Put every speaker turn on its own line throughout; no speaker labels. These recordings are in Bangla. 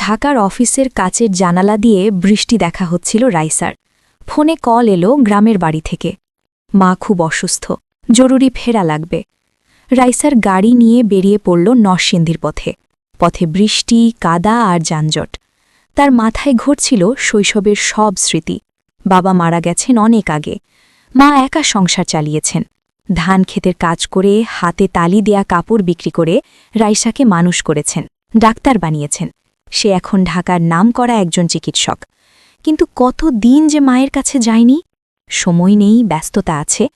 ঢাকার অফিসের কাচের জানালা দিয়ে বৃষ্টি দেখা হচ্ছিল রাইসার। ফোনে কল এলো গ্রামের বাড়ি থেকে। মা খুব অসুস্থ, জরুরি ফেরা লাগবে। রাইসার গাড়ি নিয়ে বেরিয়ে পড়ল নরসিংদীর পথে। পথে বৃষ্টি, কাদা আর যানজট। তার মাথায় ঘটছিল শৈশবের সব স্মৃতি। বাবা মারা গেছেন অনেক আগে। মা একা সংসার চালিয়েছেন। ধান ক্ষেতের কাজ করে, হাতে তালি দেয়া কাপড় বিক্রি করে রাইসাকে মানুষ করেছেন। ডাক্তার বানিয়েছেন। সে এখন ঢাকার নাম করা একজন চিকিৎসক। কিন্তু কত দিন যে মায়ের কাছে যায়নি? সময় নেই, ব্যস্ততা আছে।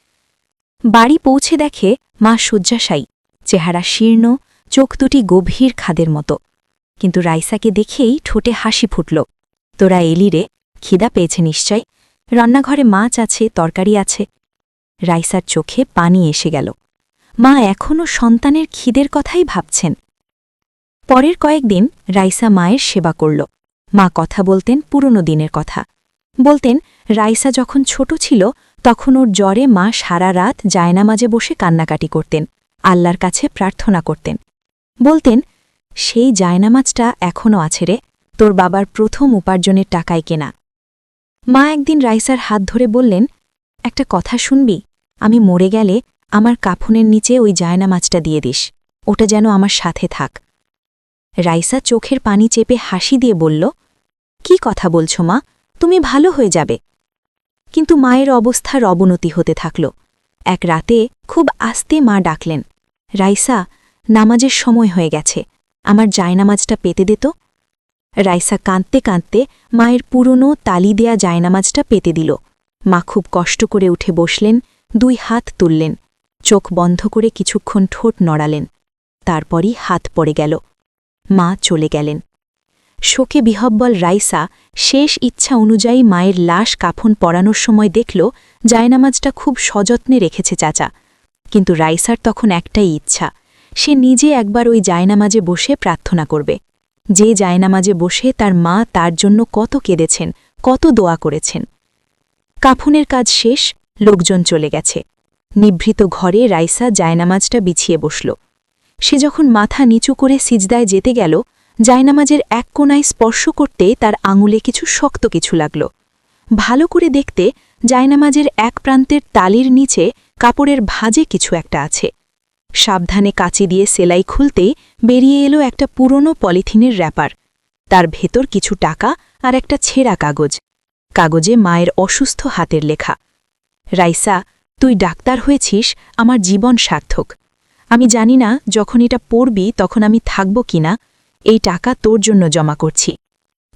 বাড়ি পৌঁছে দেখে মা শয্যাশায়ী, চেহারা শীর্ণ, চোখ দুটি গভীর খাদের মতো। কিন্তু রাইসাকে দেখেই ঠোঁটে হাসি ফুটল। তোরা এলি রে, খিদা পেয়েছে নিশ্চয়। রান্নাঘরে মাছ আছে, তরকারি আছে। রাইসার চোখে পানি এসে গেল। মা এখনও সন্তানের খিদের কথাই ভাবছেন। পরের কয়েকদিন রাইসা মায়ের সেবা করল। মা কথা বলতেন পুরনো দিনের কথা। বলতেন, রাইসা যখন ছোট ছিল, তখন ওর জ্বরে মা সারা রাত জায়নামাজে বসে কান্নাকাটি করতেন, আল্লাহর কাছে প্রার্থনা করতেন। বলতেন, সেই জায়নামাজটা এখনও আছে রে, তোর বাবার প্রথম উপার্জনের টাকায় কেনা। মা একদিন রাইসার হাত ধরে বললেন, একটা কথা শুনবি? আমি মরে গেলে আমার কাফনের নিচে ওই জায়নামাজটা দিয়ে দিস। ওটা যেন আমার সাথে থাক। রাইসা চোখের পানি চেপে হাসি দিয়ে বলল, কি কথা বলছো মা, তুমি ভালো হয়ে যাবে। কিন্তু মায়ের অবস্থার অবনতি হতে থাকল। এক রাতে খুব আস্তে মা ডাকলেন, রাইসা, নামাজের সময় হয়ে গেছে, আমার জায়নামাজটা পেতে দিত রাইসা কাঁদতে কাঁদতে মায়ের পুরনো তালি দেয়া জায়নামাজটা পেতে দিল। মা খুব কষ্ট করে উঠে বসলেন, দুই হাত তুললেন, চোখ বন্ধ করে কিছুক্ষণ ঠোঁট নড়ালেন। তারপরই হাত পড়ে গেল। মা চলে গেলেন। শোকে বিহব্বল রাইসা শেষ ইচ্ছা অনুযায়ী মায়ের লাশ কাফন পরানোর সময় দেখল, জায়নামাজটা খুব সযত্নে রেখেছে চাচা। কিন্তু রাইসার তখন একটাই ইচ্ছা, সে নিজে একবার ওই জায়নামাজে বসে প্রার্থনা করবে। যে জায়নামাজে বসে তার মা তার জন্য কত কেঁদেছেন, কত দোয়া করেছেন। কাফনের কাজ শেষ, লোকজন চলে গেছে। নিভৃত ঘরে রাইসা জায়নামাজটা বিছিয়ে বসল। সে যখন মাথা নিচু করে সিজদায় যেতে গেল, জায়নামাজের এক কোনায় স্পর্শ করতে তার আঙুলে কিছু শক্ত কিছু লাগল। ভালো করে দেখতে, জায়নামাজের এক প্রান্তের তালির নিচে কাপড়ের ভাজে কিছু একটা আছে। সাবধানে কাচি দিয়ে সেলাই খুলতেই বেরিয়ে এলো একটা পুরনো পলিথিনের র্যাপার তার ভেতর কিছু টাকা আর একটা ছেঁড়া কাগজ। কাগজে মায়ের অসুস্থ হাতের লেখা। রাইসা, তুই ডাক্তার হয়েছিস, আমার জীবন সার্থক। আমি জানি না যখন এটা পড়বি তখন আমি থাকব কিনা, এই টাকা তোর জন্য জমা করছি।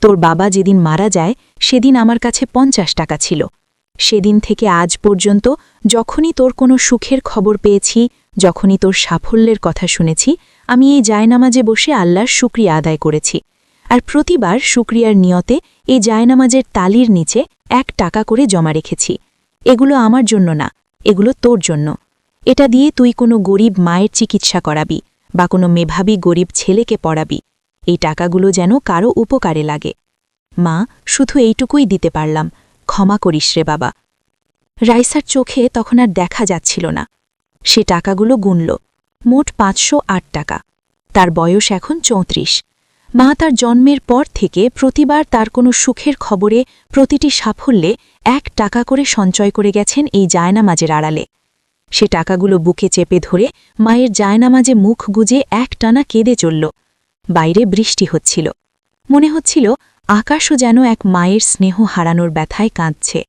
তোর বাবা যেদিন মারা যায়, সেদিন আমার কাছে পঞ্চাশ টাকা ছিল। সেদিন থেকে আজ পর্যন্ত যখনই তোর কোনো সুখের খবর পেয়েছি, যখনই তোর সাফল্যের কথা শুনেছি, আমি এই জায়নামাজে বসে আল্লাহর শুক্রিয়া আদায় করেছি। আর প্রতিবার শুক্রিয়ার নিয়তে এই জায়নামাজের তালির নিচে এক টাকা করে জমা রেখেছি। এগুলো আমার জন্য না, এগুলো তোর জন্য। এটা দিয়ে তুই কোনো গরিব মায়ের চিকিৎসা করাবি বা কোনো মেধাবী গরিব ছেলেকে পড়াবি। এই টাকাগুলো যেন কারও উপকারে লাগে। মা, শুধু এইটুকুই দিতে পারলাম। ক্ষমা করিস রে বাবা। রাইসার চোখে তখন আর দেখা যাচ্ছিল না। সে টাকাগুলো গুনল। মোট পাঁচশো আট টাকা। তার বয়স এখন চৌত্রিশ। মা তার জন্মের পর থেকে প্রতিবার তার কোনো সুখের খবরে প্রতিটি সাফল্যে এক টাকা করে সঞ্চয় করে গেছেন এই জায়নামাজের আড়ালে। সে টাকাগুলো বুকে চেপে ধরে মায়ের জায়নামাজে মুখ গুজে এক টানা কেঁদে চলল। বাইরে বৃষ্টি হচ্ছিল। মনে হচ্ছিল আকাশও যেন এক মায়ের স্নেহ হারানোর ব্যথায় কাঁদছে।